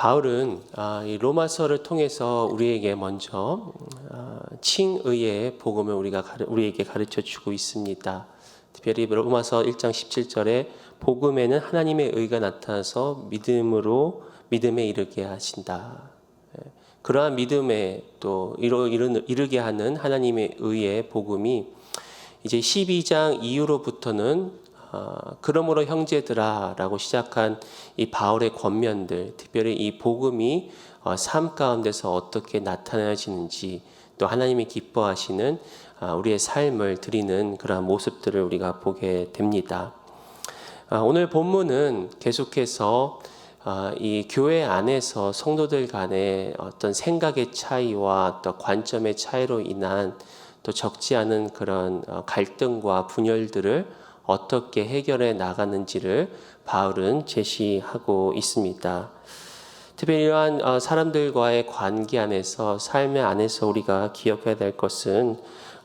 바울은 아, 이 로마서를 통해서 우리에게 먼저 아, 칭의의 복음을 우리가 우리에게 가르쳐 주고 있습니다. 특별히 로마서 1장 17절에 복음에는 하나님의 의가 나타나서 믿음으로 믿음에 이르게 하신다. 예, 그러한 믿음에 또 이르게 하는 하나님의 의의 복음이 이제 12장 이후로부터는 아, 그러므로 형제들아라고 시작한 이 바울의 권면들, 특별히 이 복음이 어, 삶 가운데서 어떻게 나타나지는지 또 하나님이 기뻐하시는 아, 우리의 삶을 드리는 그러한 모습들을 우리가 보게 됩니다. 아, 오늘 본문은 계속해서 아, 이 교회 안에서 성도들 간의 어떤 생각의 차이와 또 관점의 차이로 인한 또 적지 않은 그런 어, 갈등과 분열들을 어떻게 해결해 나가는지를 바울은 제시하고 있습니다. 특별히 이러한 어, 사람들과의 관계 안에서 삶의 안에서 우리가 기억해야 될 것은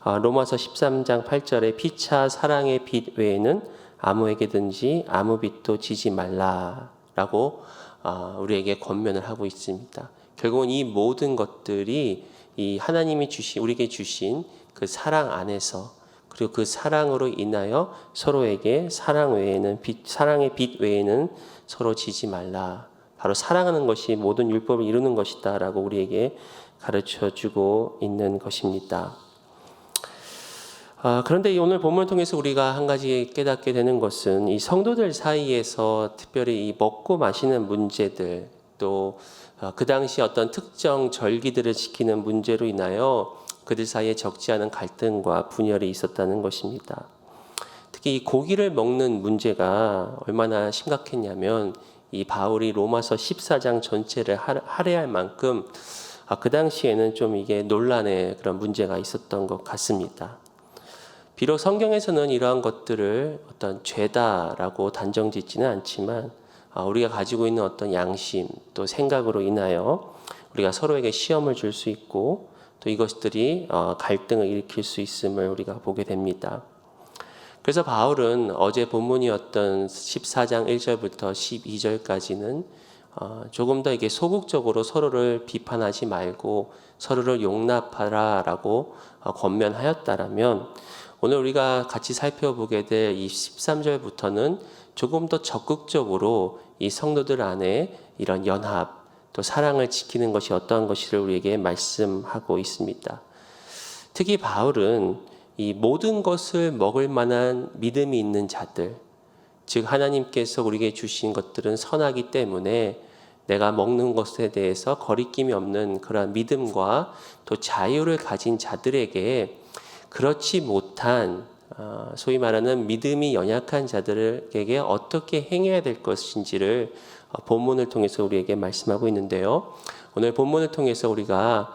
어, 로마서 13장 8절에 피차 사랑의 빛 외에는 아무에게든지 아무 빛도 지지 말라라고 어, 우리에게 권면을 하고 있습니다. 결국은 이 모든 것들이 이 하나님이 주신 우리에게 주신 그 사랑 안에서 그리고 그 사랑으로 인하여 서로에게 사랑 외에는 빛, 사랑의 빛 외에는 서로 지지 말라. 바로 사랑하는 것이 모든 율법을 이루는 것이다라고 우리에게 가르쳐 주고 있는 것입니다. 아, 그런데 오늘 본문을 통해서 우리가 한 가지 깨닫게 되는 것은 이 성도들 사이에서 특별히 이 먹고 마시는 문제들 또그 당시 어떤 특정 절기들을 지키는 문제로 인하여 그들 사이에 적지 않은 갈등과 분열이 있었다는 것입니다. 특히 이 고기를 먹는 문제가 얼마나 심각했냐면 이 바울이 로마서 14장 전체를 할애할 만큼 아, 그 당시에는 좀 이게 논란의 그런 문제가 있었던 것 같습니다. 비록 성경에서는 이러한 것들을 어떤 죄다라고 단정 짓지는 않지만 아, 우리가 가지고 있는 어떤 양심 또 생각으로 인하여 우리가 서로에게 시험을 줄 수 있고 또 이것들이 어, 갈등을 일으킬 수 있음을 우리가 보게 됩니다. 그래서 바울은 어제 본문이었던 14장 1절부터 12절까지는 어, 조금 더 이게 소극적으로 서로를 비판하지 말고 서로를 용납하라라고 어, 권면하였다라면 오늘 우리가 같이 살펴보게 될 이 13절부터는 조금 더 적극적으로 이 성도들 안에 이런 연합, 또 사랑을 지키는 것이 어떠한 것이를 우리에게 말씀하고 있습니다. 특히 바울은 이 모든 것을 먹을 만한 믿음이 있는 자들, 즉 하나님께서 우리에게 주신 것들은 선하기 때문에 내가 먹는 것에 대해서 거리낌이 없는 그러한 믿음과 또 자유를 가진 자들에게 그렇지 못한 어, 소위 말하는 믿음이 연약한 자들에게 어떻게 행해야 될 것인지를 어, 본문을 통해서 우리에게 말씀하고 있는데요. 오늘 본문을 통해서 우리가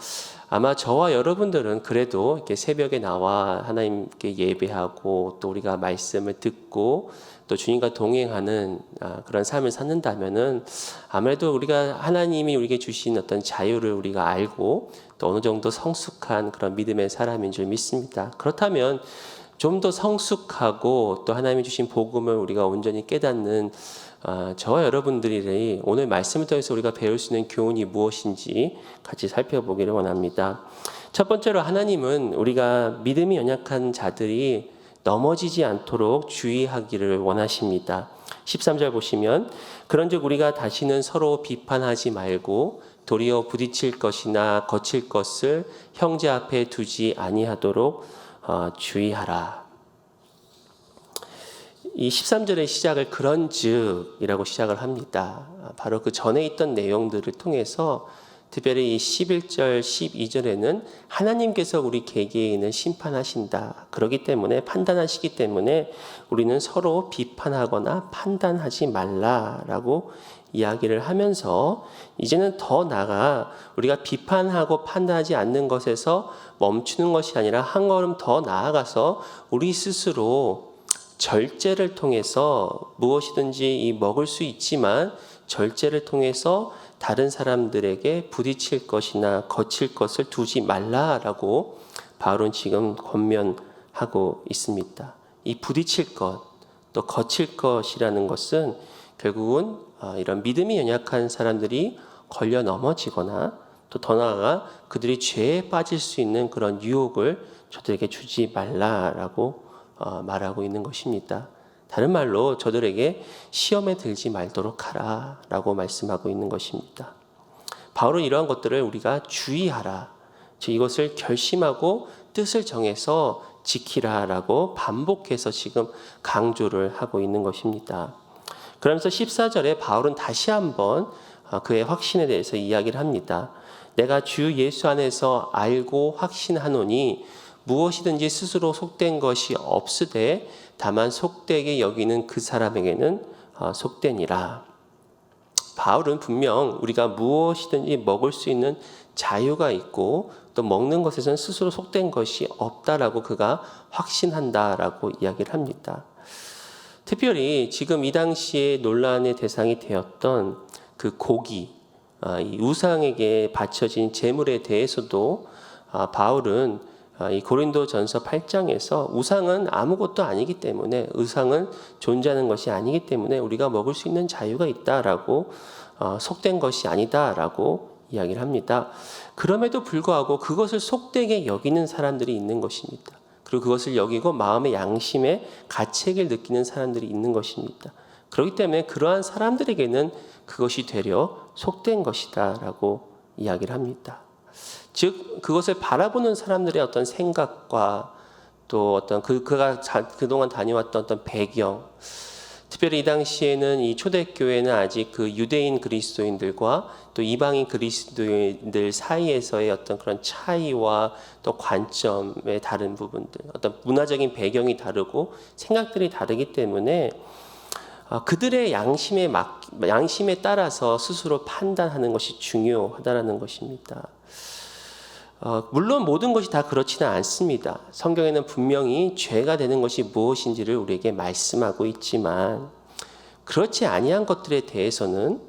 아마 저와 여러분들은 그래도 이렇게 새벽에 나와 하나님께 예배하고 또 우리가 말씀을 듣고 또 주님과 동행하는 아, 그런 삶을 찾는다면은 아무래도 우리가 하나님이 우리에게 주신 어떤 자유를 우리가 알고 또 어느 정도 성숙한 그런 믿음의 사람인 줄 믿습니다. 그렇다면 좀 더 성숙하고 또 하나님이 주신 복음을 우리가 온전히 깨닫는 아, 저와 여러분들이 오늘 말씀을 통해서 우리가 배울 수 있는 교훈이 무엇인지 같이 살펴보기를 원합니다. 첫 번째로 하나님은 우리가 믿음이 연약한 자들이 넘어지지 않도록 주의하기를 원하십니다. 13절 보시면 그런즉 우리가 다시는 서로 비판하지 말고 도리어 부딪힐 것이나 거칠 것을 형제 앞에 두지 아니하도록 어, 주의하라. 이 13절의 시작을 그런 즉이라고 시작을 합니다. 바로 그 전에 있던 내용들을 통해서 특별히 이 11절, 12절에는 하나님께서 우리 개개인을 심판하신다. 그러기 때문에 판단하시기 때문에 우리는 서로 비판하거나 판단하지 말라라고 이야기를 하면서 이제는 더 나아가 우리가 비판하고 판단하지 않는 것에서 멈추는 것이 아니라 한 걸음 더 나아가서 우리 스스로 절제를 통해서 무엇이든지 이 먹을 수 있지만 절제를 통해서 다른 사람들에게 부딪힐 것이나 거칠 것을 두지 말라라고 바울은 지금 권면하고 있습니다. 이 부딪힐 것, 또 거칠 것이라는 것은 결국은 아, 이런 믿음이 연약한 사람들이 걸려 넘어지거나 또 더 나아가 그들이 죄에 빠질 수 있는 그런 유혹을 저들에게 주지 말라라고 어, 말하고 있는 것입니다. 다른 말로 저들에게 시험에 들지 말도록 하라 라고 말씀하고 있는 것입니다. 바울은 이러한 것들을 우리가 주의하라. 즉 이것을 결심하고 뜻을 정해서 지키라 라고 반복해서 지금 강조를 하고 있는 것입니다. 그러면서 14절에 바울은 다시 한번 어, 그의 확신에 대해서 이야기를 합니다. 내가 주 예수 안에서 알고 확신하노니 무엇이든지 스스로 속된 것이 없으되 다만 속되게 여기는 그 사람에게는 어, 속되니라. 바울은 분명 우리가 무엇이든지 먹을 수 있는 자유가 있고 또 먹는 것에서는 스스로 속된 것이 없다라고 그가 확신한다라고 이야기를 합니다. 특별히 지금 이 당시에 논란의 대상이 되었던 그 고기, 아, 이 우상에게 바쳐진 제물에 대해서도 아, 바울은 아, 이 고린도전서 8장에서 우상은 아무것도 아니기 때문에 우상은 존재하는 것이 아니기 때문에 우리가 먹을 수 있는 자유가 있다라고 어, 속된 것이 아니다라고 이야기를 합니다. 그럼에도 불구하고 그것을 속되게 여기는 사람들이 있는 것입니다. 그리고 그것을 여기고 마음의 양심의 가책을 느끼는 사람들이 있는 것입니다. 그렇기 때문에 그러한 사람들에게는 그것이 되려 속된 것이다라고 이야기를 합니다. 즉 그것을 바라보는 사람들의 어떤 생각과 또 어떤 그 그가 자, 그동안 다녀왔던 어떤 배경 특별히 이 당시에는 이 초대교회는 아직 그 유대인 그리스도인들과 또 이방인 그리스도인들 사이에서의 어떤 그런 차이와 또 관점의 다른 부분들, 어떤 문화적인 배경이 다르고 생각들이 다르기 때문에 아, 그들의 양심에 막 양심에 따라서 스스로 판단하는 것이 중요하다라는 것입니다. 어, 물론 모든 것이 다 그렇지는 않습니다. 성경에는 분명히 죄가 되는 것이 무엇인지를 우리에게 말씀하고 있지만 그렇지 아니한 것들에 대해서는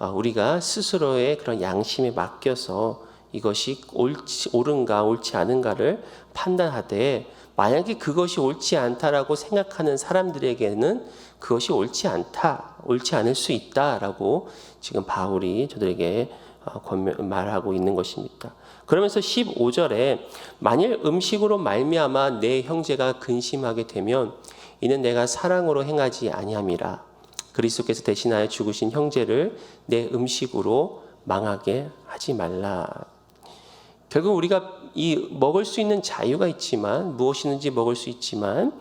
어, 우리가 스스로의 그런 양심에 맡겨서 이것이 옳지, 옳은가 옳지 않은가를 판단하되 만약에 그것이 옳지 않다라고 생각하는 사람들에게는 그것이 옳지 않다, 옳지 않을 수 있다라고 지금 바울이 저들에게 어, 말하고 있는 것입니다. 그러면서 15절에 만일 음식으로 말미암아 내 형제가 근심하게 되면 이는 내가 사랑으로 행하지 아니함이라 그리스도께서 대신하여 죽으신 형제를 내 음식으로 망하게 하지 말라. 결국 우리가 이 먹을 수 있는 자유가 있지만 무엇이든지 먹을 수 있지만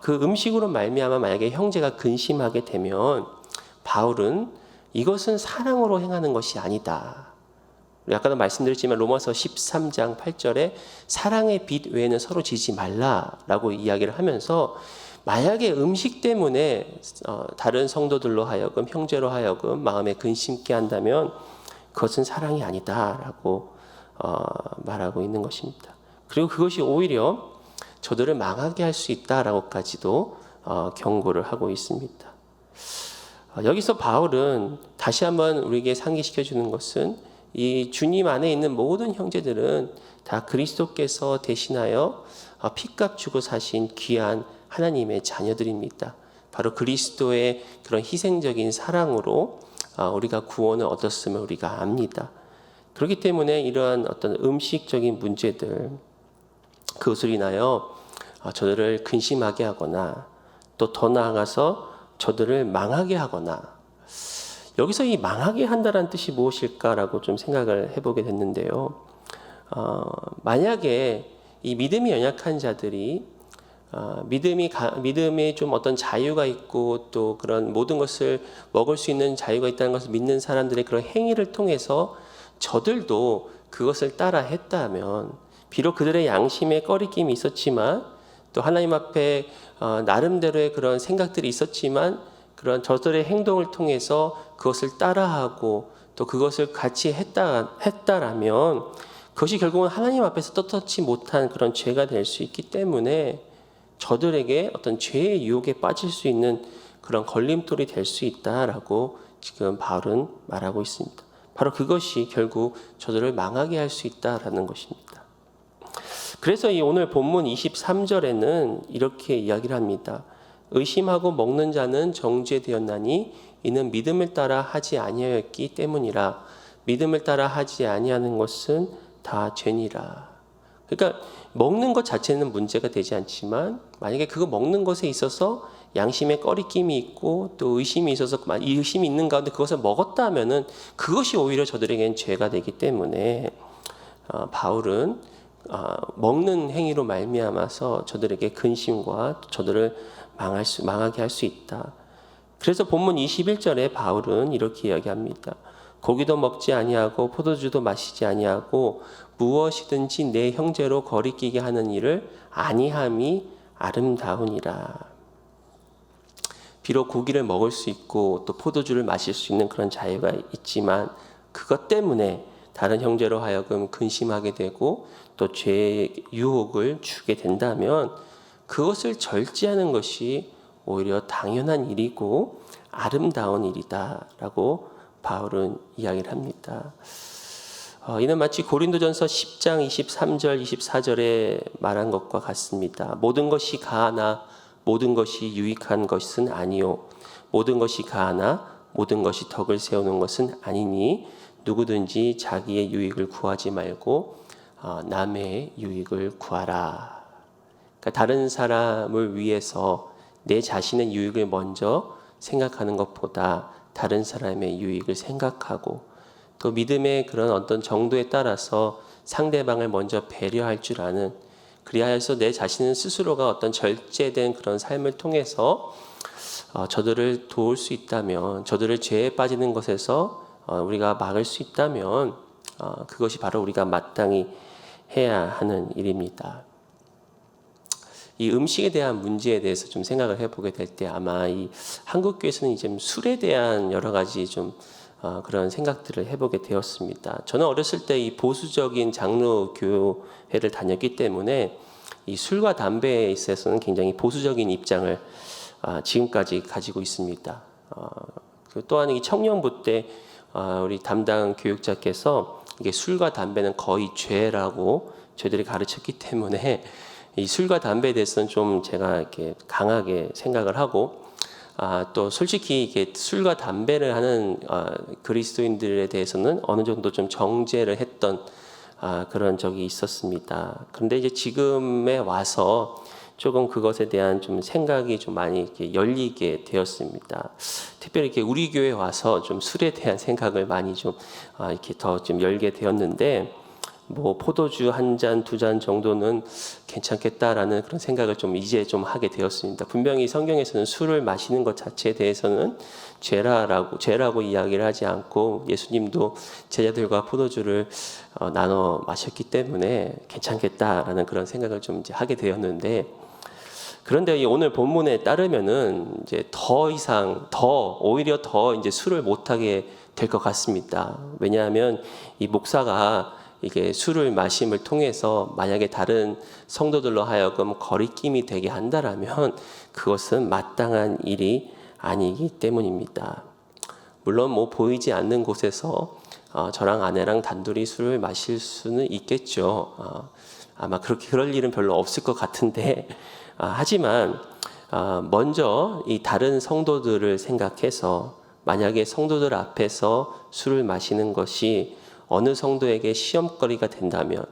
그 음식으로 말미암아 만약에 형제가 근심하게 되면 바울은 이것은 사랑으로 행하는 것이 아니다. 아까도 말씀드렸지만 로마서 13장 8절에 사랑의 빛 외에는 서로 지지 말라라고 이야기를 하면서 만약에 음식 때문에 어, 다른 성도들로 하여금 형제로 하여금 마음에 근심케 한다면 그것은 사랑이 아니다라고 어, 말하고 있는 것입니다. 그리고 그것이 오히려 저들을 망하게 할 수 있다라고까지도 어, 경고를 하고 있습니다. 여기서 바울은 다시 한번 우리에게 상기시켜 주는 것은 이 주님 안에 있는 모든 형제들은 다 그리스도께서 대신하여 어, 피값 주고 사신 귀한 하나님의 자녀들입니다. 바로 그리스도의 그런 희생적인 사랑으로 어, 우리가 구원을 얻었음을 우리가 압니다. 그렇기 때문에 이러한 어떤 음식적인 문제들 그것을 인하여 어, 저들을 근심하게 하거나 또 더 나아가서 저들을 망하게 하거나 여기서 이 망하게 한다는 뜻이 무엇일까라고 좀 생각을 해보게 됐는데요. 어, 만약에 이 믿음이 연약한 자들이 어, 믿음이 가, 믿음에 좀 어떤 자유가 있고 또 그런 모든 것을 먹을 수 있는 자유가 있다는 것을 믿는 사람들의 그런 행위를 통해서 저들도 그것을 따라 했다면 비록 그들의 양심에 꺼리낌이 있었지만 또 하나님 앞에 어, 나름대로의 그런 생각들이 있었지만 그런 저들의 행동을 통해서 그것을 따라하고 또 그것을 같이 했다, 했다라면 그것이 결국은 하나님 앞에서 떳떳지 못한 그런 죄가 될 수 있기 때문에 저들에게 어떤 죄의 유혹에 빠질 수 있는 그런 걸림돌이 될 수 있다라고 지금 바울은 말하고 있습니다. 바로 그것이 결국 저들을 망하게 할 수 있다라는 것입니다. 그래서 이 오늘 본문 23절에는 이렇게 이야기를 합니다. 의심하고 먹는 자는 정죄되었나니 이는 믿음을 따라 하지 아니하였기 때문이라 믿음을 따라 하지 아니하는 것은 다 죄니라. 그러니까 먹는 것 자체는 문제가 되지 않지만 만약에 그거 먹는 것에 있어서 양심에 꺼리낌이 있고 또 의심이 있어서 이 의심이 있는 가운데 그것을 먹었다 하면은 그것이 오히려 저들에게는 죄가 되기 때문에 어, 바울은 어, 먹는 행위로 말미암아서 저들에게 근심과 저들을 망할 수, 망하게 할 수 있다. 그래서 본문 21절에 바울은 이렇게 이야기합니다. 고기도 먹지 아니하고 포도주도 마시지 아니하고 무엇이든지 내 형제로 거리끼게 하는 일을 아니함이 아름다우니라. 비록 고기를 먹을 수 있고 또 포도주를 마실 수 있는 그런 자유가 있지만 그것 때문에 다른 형제로 하여금 근심하게 되고 또 죄의 유혹을 주게 된다면 그것을 절제하는 것이 오히려 당연한 일이고 아름다운 일이다라고 바울은 이야기를 합니다. 어, 이는 마치 고린도전서 10장 23절 24절에 말한 것과 같습니다. 모든 것이 가하나 모든 것이 유익한 것은 아니요 모든 것이 가하나 모든 것이 덕을 세우는 것은 아니니 누구든지 자기의 유익을 구하지 말고 어, 남의 유익을 구하라. 그러니까 다른 사람을 위해서 내 자신의 유익을 먼저 생각하는 것보다 다른 사람의 유익을 생각하고 또 믿음의 그런 어떤 정도에 따라서 상대방을 먼저 배려할 줄 아는 그리하여서 내 자신은 스스로가 어떤 절제된 그런 삶을 통해서 어, 저들을 도울 수 있다면 저들을 죄에 빠지는 것에서 어, 우리가 막을 수 있다면 어, 그것이 바로 우리가 마땅히 해야 하는 일입니다. 이 음식에 대한 문제에 대해서 좀 생각을 해보게 될 때 아마 이 한국 교회에서는 이제 술에 대한 여러 가지 좀 어, 그런 생각들을 해보게 되었습니다. 저는 어렸을 때 이 보수적인 장로 교회를 다녔기 때문에 이 술과 담배에 있어서는 굉장히 보수적인 입장을 아, 지금까지 가지고 있습니다. 어, 그 또한 이 청년부 때 아, 우리 담당 교육자께서 이게 술과 담배는 거의 죄라고 저희들이 가르쳤기 때문에 이 술과 담배에 대해서는 좀 제가 이렇게 강하게 생각을 하고 아, 또 솔직히 이게 술과 담배를 하는 아, 그리스도인들에 대해서는 어느 정도 좀 정죄를 했던 아, 그런 적이 있었습니다. 그런데 이제 지금에 와서 조금 그것에 대한 좀 생각이 좀 많이 이렇게 열리게 되었습니다. 특별히 이렇게 우리 교회 와서 좀 술에 대한 생각을 많이 좀 아, 이렇게 더 좀 열게 되었는데 뭐 포도주 한 잔, 두 잔 정도는 괜찮겠다라는 그런 생각을 좀 이제 좀 하게 되었습니다. 분명히 성경에서는 술을 마시는 것 자체에 대해서는 죄라라고 죄라고 이야기를 하지 않고 예수님도 제자들과 포도주를 어, 나눠 마셨기 때문에 괜찮겠다라는 그런 생각을 좀 이제 하게 되었는데 그런데 이 오늘 본문에 따르면은 이제 더 이상 더 오히려 더 이제 술을 못 하게 될 것 같습니다. 왜냐하면 이 목사가 이게 술을 마심을 통해서 만약에 다른 성도들로 하여금 거리낌이 되게 한다라면 그것은 마땅한 일이 아니기 때문입니다. 물론 뭐 보이지 않는 곳에서 어, 저랑 아내랑 단둘이 술을 마실 수는 있겠죠. 어, 아마 그렇게 그럴 일은 별로 없을 것 같은데 아, 하지만 아, 먼저 이 다른 성도들을 생각해서 만약에 성도들 앞에서 술을 마시는 것이 어느 성도에게 시험거리가 된다면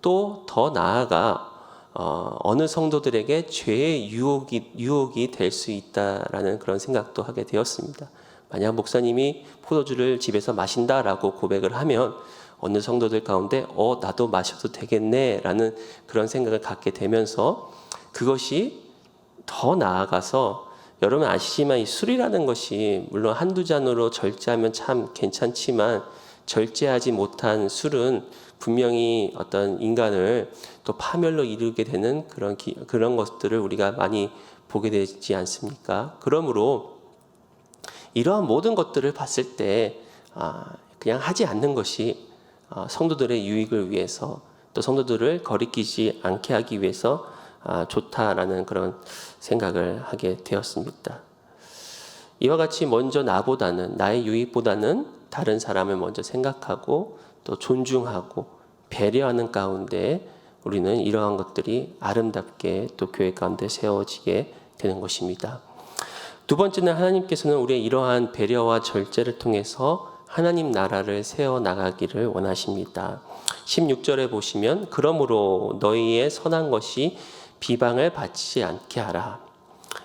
또 더 나아가 어, 어느 성도들에게 죄의 유혹이 유혹이 될 수 있다라는 그런 생각도 하게 되었습니다. 만약 목사님이 포도주를 집에서 마신다라고 고백을 하면 어느 성도들 가운데 어 나도 마셔도 되겠네라는 그런 생각을 갖게 되면서 그것이 더 나아가서 여러분 아시지만 이 술이라는 것이 물론 한두 잔으로 절제하면 참 괜찮지만 절제하지 못한 술은 분명히 어떤 인간을 또 파멸로 이르게 되는 그런 기, 그런 것들을 우리가 많이 보게 되지 않습니까? 그러므로 이러한 모든 것들을 봤을 때 아, 그냥 하지 않는 것이 아, 성도들의 유익을 위해서 또 성도들을 거리끼지 않게 하기 위해서 아, 좋다라는 그런 생각을 하게 되었습니다. 이와 같이 먼저 나보다는 나의 유익보다는 다른 사람을 먼저 생각하고 또 존중하고 배려하는 가운데 우리는 이러한 것들이 아름답게 또 교회 가운데 세워지게 되는 것입니다. 두 번째는 하나님께서는 우리의 이러한 배려와 절제를 통해서 하나님 나라를 세워 나가기를 원하십니다. 16절에 보시면 그러므로 너희의 선한 것이 비방을 받지 않게 하라.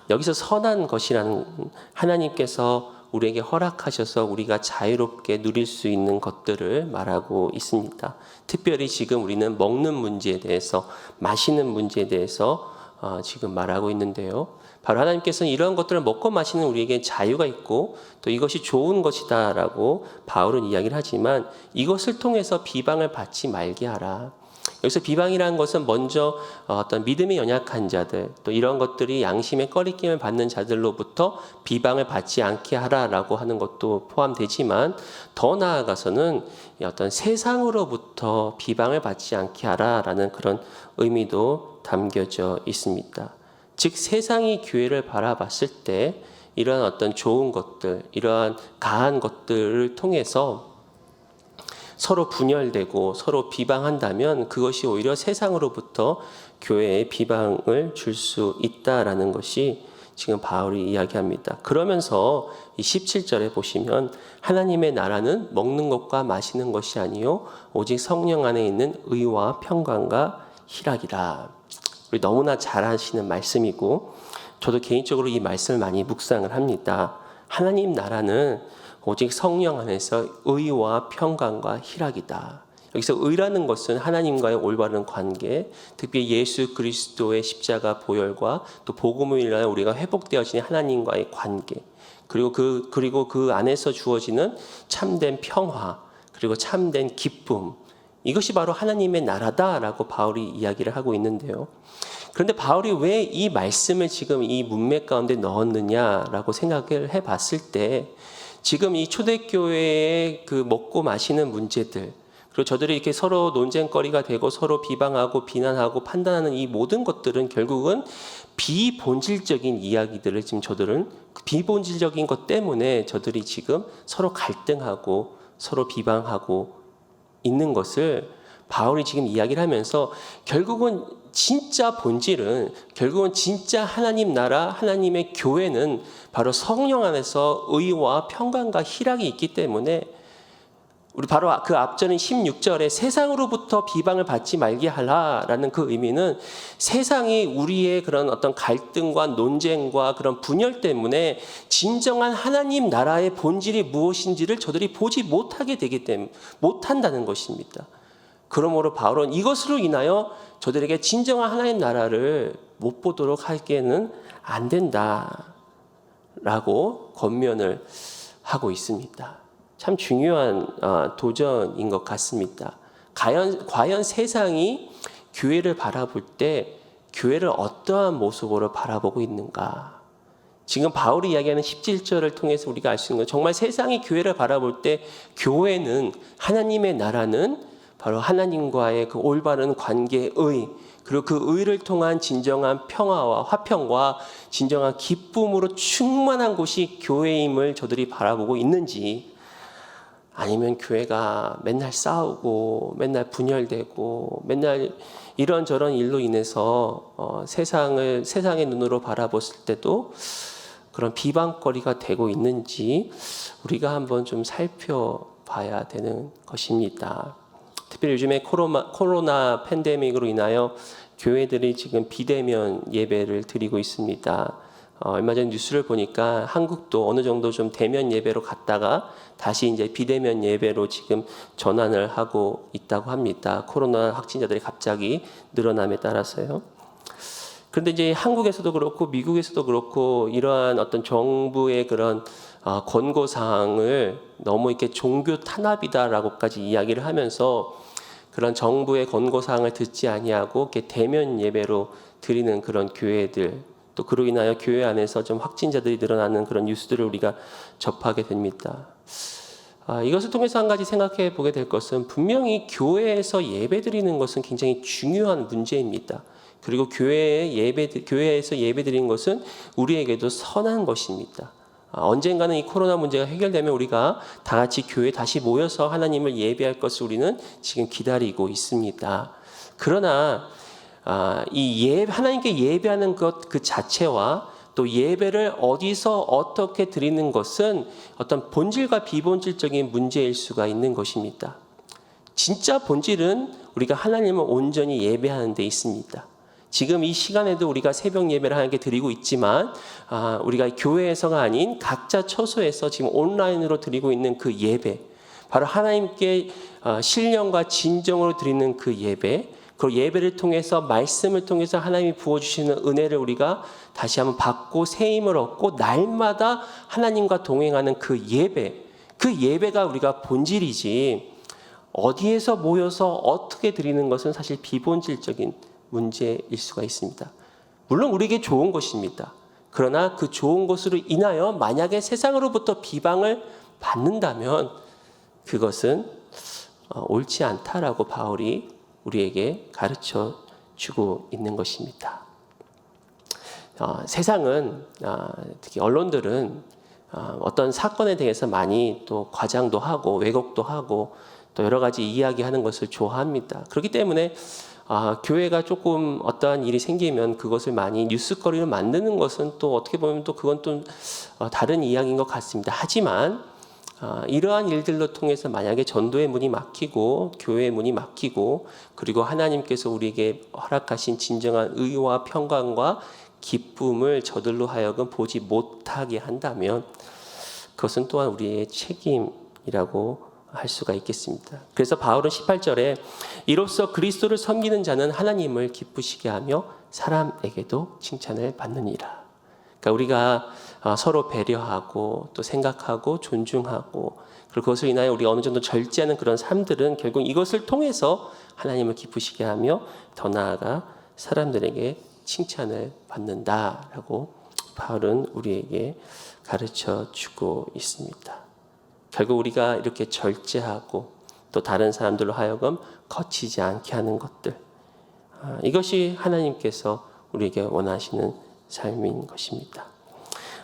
여기서 선한 것이라는 하나님께서 우리에게 허락하셔서 우리가 자유롭게 누릴 수 있는 것들을 말하고 있습니다. 특별히 지금 우리는 먹는 문제에 대해서 마시는 문제에 대해서 어, 지금 말하고 있는데요. 바로 하나님께서는 이러한 것들을 먹고 마시는 우리에게 자유가 있고 또 이것이 좋은 것이다라고 바울은 이야기를 하지만 이것을 통해서 비방을 받지 말게 하라. 여기서 비방이라는 것은 먼저 어떤 믿음이 연약한 자들 또 이런 것들이 양심의 꺼리낌을 받는 자들로부터 비방을 받지 않게 하라라고 하는 것도 포함되지만 더 나아가서는 어떤 세상으로부터 비방을 받지 않게 하라라는 그런 의미도 담겨져 있습니다. 즉 세상이 교회를 바라봤을 때 이러한 어떤 좋은 것들, 이러한 가한 것들을 통해서 서로 분열되고 서로 비방한다면 그것이 오히려 세상으로부터 교회에 비방을 줄 수 있다라는 것이 지금 바울이 이야기합니다. 그러면서 이 17절에 보시면 하나님의 나라는 먹는 것과 마시는 것이 아니요 오직 성령 안에 있는 의와 평강과 희락이라. 우리 너무나 잘 아시는 말씀이고 저도 개인적으로 이 말씀을 많이 묵상을 합니다. 하나님 나라는 오직 성령 안에서 의와 평강과 희락이다. 여기서 의라는 것은 하나님과의 올바른 관계, 특히 예수 그리스도의 십자가 보혈과 또 복음을 인하여 우리가 회복되어지는 하나님과의 관계, 그리고 그 그리고 그 안에서 주어지는 참된 평화, 그리고 참된 기쁨. 이것이 바로 하나님의 나라다라고 바울이 이야기를 하고 있는데요. 그런데 바울이 왜 이 말씀을 지금 이 문맥 가운데 넣었느냐라고 생각을 해 봤을 때 지금 이 초대교회의 그 먹고 마시는 문제들 그리고 저들이 이렇게 서로 논쟁거리가 되고 서로 비방하고 비난하고 판단하는 이 모든 것들은 결국은 비본질적인 이야기들을 지금 저들은 그 비본질적인 것 때문에 저들이 지금 서로 갈등하고 서로 비방하고 있는 것을 바울이 지금 이야기를 하면서 결국은 진짜 본질은 결국은 진짜 하나님 나라 하나님의 교회는 바로 성령 안에서 의와 평강과 희락이 있기 때문에 우리 바로 그 앞전인 16절에 세상으로부터 비방을 받지 말게 하라라는 그 의미는 세상이 우리의 그런 어떤 갈등과 논쟁과 그런 분열 때문에 진정한 하나님 나라의 본질이 무엇인지를 저들이 보지 못하게 되기 때문에 못한다는 것입니다. 그러므로 바울은 이것으로 인하여 저들에게 진정한 하나님 나라를 못 보도록 하기에는 안 된다 라고 권면을 하고 있습니다. 참 중요한 어, 도전인 것 같습니다. 과연, 과연 세상이 교회를 바라볼 때 교회를 어떠한 모습으로 바라보고 있는가? 지금 바울이 이야기하는 17절을 통해서 우리가 알 수 있는 건 정말 세상이 교회를 바라볼 때 교회는 하나님의 나라는 바로 하나님과의 그 올바른 관계의 의 그리고 그 의를 통한 진정한 평화와 화평과 진정한 기쁨으로 충만한 곳이 교회임을 저들이 바라보고 있는지 아니면 교회가 맨날 싸우고 맨날 분열되고 맨날 이런저런 일로 인해서 어, 세상을 세상의 눈으로 바라봤을 때도 그런 비방거리가 되고 있는지 우리가 한번 좀 살펴봐야 되는 것입니다. 특별히 요즘에 코로나, 코로나 팬데믹으로 인하여 교회들이 지금 비대면 예배를 드리고 있습니다. 어, 얼마 전 뉴스를 보니까 한국도 어느 정도 좀 대면 예배로 갔다가 다시 이제 비대면 예배로 지금 전환을 하고 있다고 합니다. 코로나 확진자들이 갑자기 늘어남에 따라서요. 그런데 이제 한국에서도 그렇고 미국에서도 그렇고 이러한 어떤 정부의 그런 어, 권고 사항을 너무 이렇게 종교 탄압이다라고까지 이야기를 하면서 그런 정부의 권고 사항을 듣지 아니하고 대면 예배로 드리는 그런 교회들 또 그로 인하여 교회 안에서 좀 확진자들이 늘어나는 그런 뉴스들을 우리가 접하게 됩니다. 아, 이것을 통해서 한 가지 생각해 보게 될 것은 분명히 교회에서 예배 드리는 것은 굉장히 중요한 문제입니다. 그리고 교회에 예배 교회에서 예배 드리는 것은 우리에게도 선한 것입니다. 아, 언젠가는 이 코로나 문제가 해결되면 우리가 다 같이 교회 다시 모여서 하나님을 예배할 것을 우리는 지금 기다리고 있습니다. 그러나 아, 이 예, 하나님께 예배하는 것 그 자체와 또또 예배를 어디서 어떻게 드리는 것은 어떤 본질과 비본질적인 문제일 수가 있는 것입니다. 진짜 본질은 우리가 하나님을 온전히 예배하는 데 있습니다. 지금 이 시간에도 우리가 새벽 예배를 하나님께 드리고 있지만 아, 우리가 교회에서가 아닌 각자 처소에서 지금 온라인으로 드리고 있는 그 예배 바로 하나님께 아, 신령과 진정으로 드리는 그 예배 그 예배를 통해서 말씀을 통해서 하나님이 부어주시는 은혜를 우리가 다시 한번 받고 새 힘을 얻고 날마다 하나님과 동행하는 그 예배 그 예배가 우리가 본질이지 어디에서 모여서 어떻게 드리는 것은 사실 비본질적인 문제일 수가 있습니다. 물론 우리에게 좋은 것입니다. 그러나 그 좋은 것으로 인하여 만약에 세상으로부터 비방을 받는다면 그것은 어, 옳지 않다라고 바울이 우리에게 가르쳐 주고 있는 것입니다. 어, 세상은 어, 특히 언론들은 어, 어떤 사건에 대해서 많이 또 과장도 하고 왜곡도 하고 또 여러 가지 이야기하는 것을 좋아합니다. 그렇기 때문에 아, 교회가 조금 어떠한 일이 생기면 그것을 많이 뉴스거리로 만드는 것은 또 어떻게 보면 또 그건 또 어, 다른 이야기인 것 같습니다. 하지만 아, 이러한 일들로 통해서 만약에 전도의 문이 막히고 교회의 문이 막히고 그리고 하나님께서 우리에게 허락하신 진정한 의와 평강과 기쁨을 저들로 하여금 보지 못하게 한다면 그것은 또한 우리의 책임이라고 할 수가 있겠습니다. 그래서 바울은 18절에 이로써 그리스도를 섬기는 자는 하나님을 기쁘시게 하며 사람에게도 칭찬을 받느니라. 그러니까 우리가 어, 서로 배려하고 또 생각하고 존중하고 그리고 그것을 인하여 우리 어느 정도 절제하는 그런 삶들은 결국 이것을 통해서 하나님을 기쁘시게 하며 더 나아가 사람들에게 칭찬을 받는다라고 바울은 우리에게 가르쳐 주고 있습니다. 결국 우리가 이렇게 절제하고 또 다른 사람들로 하여금 거치지 않게 하는 것들 아, 이것이 하나님께서 우리에게 원하시는 삶인 것입니다.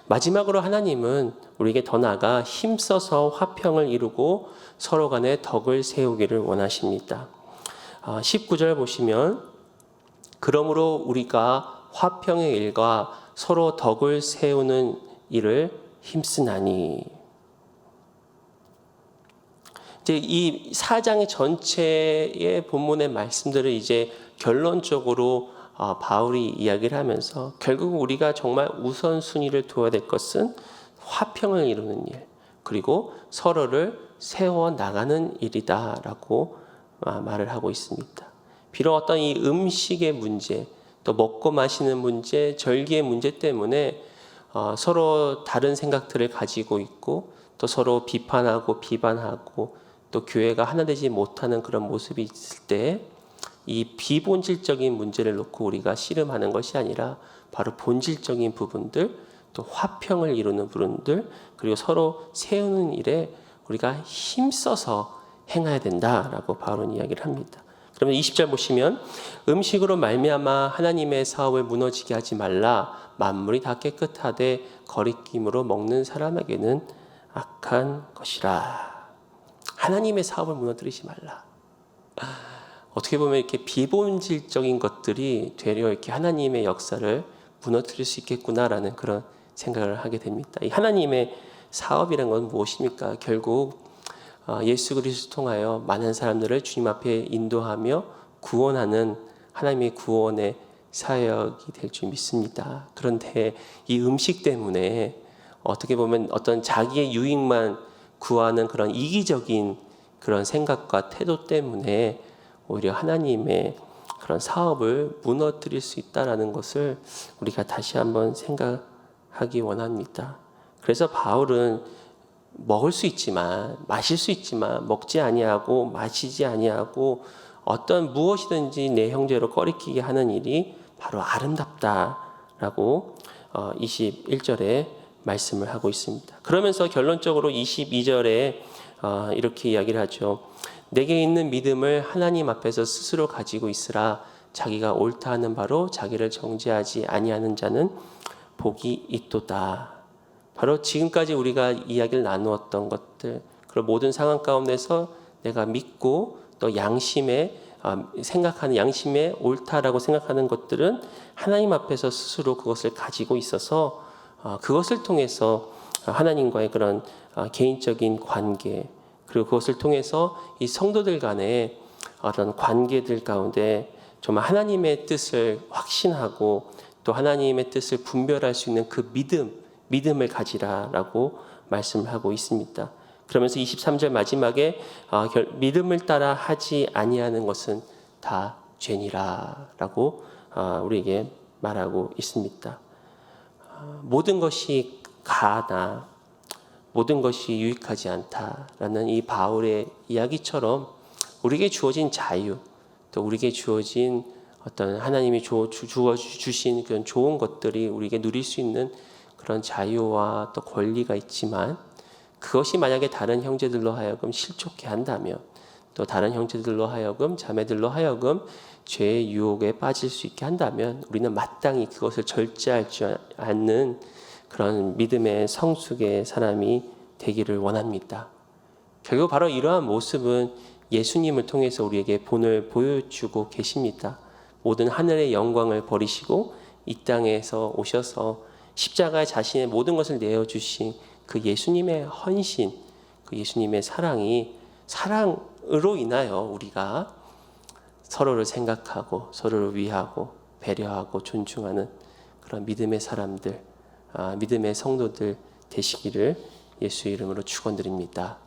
마지막으로 하나님은 우리에게 더 나아가 힘써서 화평을 이루고 서로 간에 덕을 세우기를 원하십니다. 19절 아, 보시면 그러므로 우리가 화평의 일과 서로 덕을 세우는 일을 힘쓰나니 이제 이 사장의 전체의 본문의 말씀들을 이제 결론적으로 어, 바울이 이야기를 하면서 결국 우리가 정말 우선순위를 두어야 될 것은 화평을 이루는 일 그리고 서로를 세워 나가는 일이다라고 아, 말을 하고 있습니다. 비록 어떤 이 음식의 문제 또 먹고 마시는 문제 절기의 문제 때문에 어, 서로 다른 생각들을 가지고 있고 또 서로 비판하고 비반하고 또 교회가 하나 되지 못하는 그런 모습이 있을 때 이 비본질적인 문제를 놓고 우리가 씨름하는 것이 아니라 바로 본질적인 부분들 또 화평을 이루는 부분들 그리고 서로 세우는 일에 우리가 힘써서 행해야 된다라고 바울은 이야기를 합니다. 그러면 20절 보시면 음식으로 말미암아 하나님의 사업을 무너지게 하지 말라 만물이 다 깨끗하되 거리낌으로 먹는 사람에게는 악한 것이라. 하나님의 사업을 무너뜨리지 말라. 어떻게 보면 이렇게 비본질적인 것들이 되려 이렇게 하나님의 역사를 무너뜨릴 수 있겠구나라는 그런 생각을 하게 됩니다. 이 하나님의 사업이란 건 무엇입니까? 결국 어, 예수 그리스도 통하여 많은 사람들을 주님 앞에 인도하며 구원하는 하나님의 구원의 사역이 될 줄 믿습니다. 그런데 이 음식 때문에 어떻게 보면 어떤 자기의 유익만 구하는 그런 이기적인 그런 생각과 태도 때문에 오히려 하나님의 그런 사업을 무너뜨릴 수 있다라는 것을 우리가 다시 한번 생각하기 원합니다. 그래서 바울은 먹을 수 있지만 마실 수 있지만 먹지 아니하고 마시지 아니하고 어떤 무엇이든지 내 형제로 꺼리키게 하는 일이 바로 아름답다라고 21절에 어, 말씀을 하고 있습니다. 그러면서 결론적으로 22절에 어, 이렇게 이야기를 하죠. 내게 있는 믿음을 하나님 앞에서 스스로 가지고 있으라 자기가 옳다 하는 바로 자기를 정죄하지 아니하는 자는 복이 있도다. 바로 지금까지 우리가 이야기를 나누었던 것들, 그 모든 상황 가운데서 내가 믿고 또 양심에 어, 생각하는 양심에 옳다라고 생각하는 것들은 하나님 앞에서 스스로 그것을 가지고 있어서 어, 그것을 통해서 하나님과의 그런 어, 개인적인 관계 그리고 그것을 통해서 이 성도들 간의 어떤 관계들 가운데 정말 하나님의 뜻을 확신하고 또 하나님의 뜻을 분별할 수 있는 그 믿음, 믿음을 가지라라고 말씀을 하고 있습니다. 그러면서 23절 마지막에 아, 결- 믿음을 따라 하지 아니하는 것은 다 죄니라라고 아, 우리에게 말하고 있습니다. 아, 모든 것이 가나 모든 것이 유익하지 않다라는 이 바울의 이야기처럼 우리에게 주어진 자유 또 우리에게 주어진 어떤 하나님이 주어 주신 그런 좋은 것들이 우리에게 누릴 수 있는 그런 자유와 또 권리가 있지만 그것이 만약에 다른 형제들로 하여금 실족해 한다면 또 다른 형제들로 하여금 자매들로 하여금 죄의 유혹에 빠질 수 있게 한다면 우리는 마땅히 그것을 절제할 줄 않는 그런 믿음의 성숙의 사람이 되기를 원합니다. 결국 바로 이러한 모습은 예수님을 통해서 우리에게 본을 보여주고 계십니다. 모든 하늘의 영광을 버리시고 이 땅에서 오셔서 십자가에 자신의 모든 것을 내어주신 그 예수님의 헌신, 그 예수님의 사랑이 사랑 으로 인하여 우리가 서로를 생각하고 서로를 위하고 배려하고 존중하는 그런 믿음의 사람들, 아, 믿음의 성도들 되시기를 예수 이름으로 축원드립니다.